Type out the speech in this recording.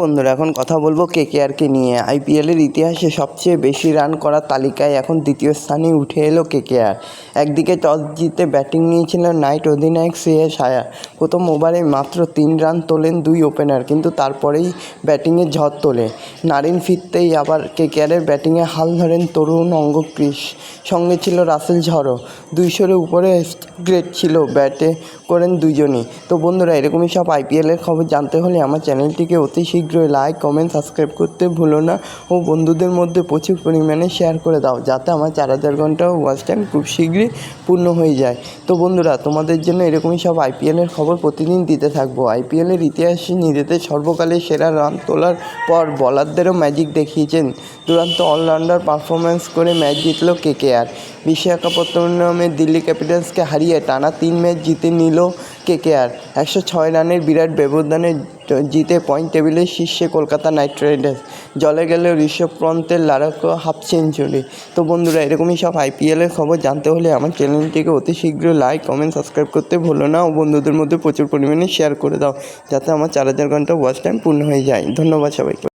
বন্ধুরা, এখন কথা বলব কেকেআরকে নিয়ে। আইপিএলের ইতিহাসে সবচেয়ে বেশি রান করার তালিকায় এখন দ্বিতীয় স্থানে উঠে এলো কেকেআর। একদিকে টস জিতে ব্যাটিং নিয়েছিল নাইট অধিনায়ক শ্রেয়স আয়ার। প্রথম ওভারে মাত্র তিন রান তোলেন দুই ওপেনার, কিন্তু তারপরেই ব্যাটিংয়ে ঝড় তোলে। নারিন ফিরতেই আবার কেকেআরের ব্যাটিংয়ে হাল ধরেন তরুণ অঙ্গ ক্রিস সঙ্গে ছিল রাসেল ঝড়ও দুইশোর উপরে গ্রেড ছিল ব্যাটে করেন দুজনই তো বন্ধুরা, এরকমই সব আইপিএলের খবর জানতে হলে আমার চ্যানেলটিকে অতি শীঘ্রই লাইক কমেন্ট সাবস্ক্রাইব করতে ভুলো না ও বন্ধুদের মধ্যে প্রচুর পরিমাণে শেয়ার করে দাও যাতে আমার চার হাজার ঘণ্টা ওয়াচ টাইম খুব শীঘ্রই পূর্ণ হয়ে যায়। তো বন্ধুরা, তোমাদের জন্য এরকমই সব আইপিএলের খবর প্রতিদিন দিতে থাকব। আইপিএলের ইতিহাসে নিজেদের সর্বকালের সেরা রান তোলার পর বলারদেরও ম্যাজিক দেখিয়েছেন। দুরন্ত অলরাউন্ডার পারফরমেন্স করে ম্যাচ জিতল কেকেআর বিশাখাপত্তনমে দিল্লি ক্যাপিটালসকে হারিয়ে টানা তিন ম্যাচ জিতে নিল কেকেআর। একশো ছয় রানের বিরাট ব্যবধানে জিতে পয়েন্ট টেবিলের শীর্ষে কলকাতা নাইট রাইডার্স। জলে গেল ঋষভ পন্থের লাড়াকো হাফ সেঞ্চুরি। তো বন্ধুরা, এরকমই সব আইপিএলের খবর জানতে হলে আমার চ্যানেলটিকে অতি শীঘ্র লাইক, কমেন্ট, সাবস্ক্রাইব করতে ভুলো না ও বন্ধুদের মধ্যে প্রচুর পরিমাণে শেয়ার করে দাও, যাতে আমার চার হাজার ঘণ্টা ওয়াচ টাইম পূর্ণ হয়ে যায়। ধন্যবাদ সবাইকে।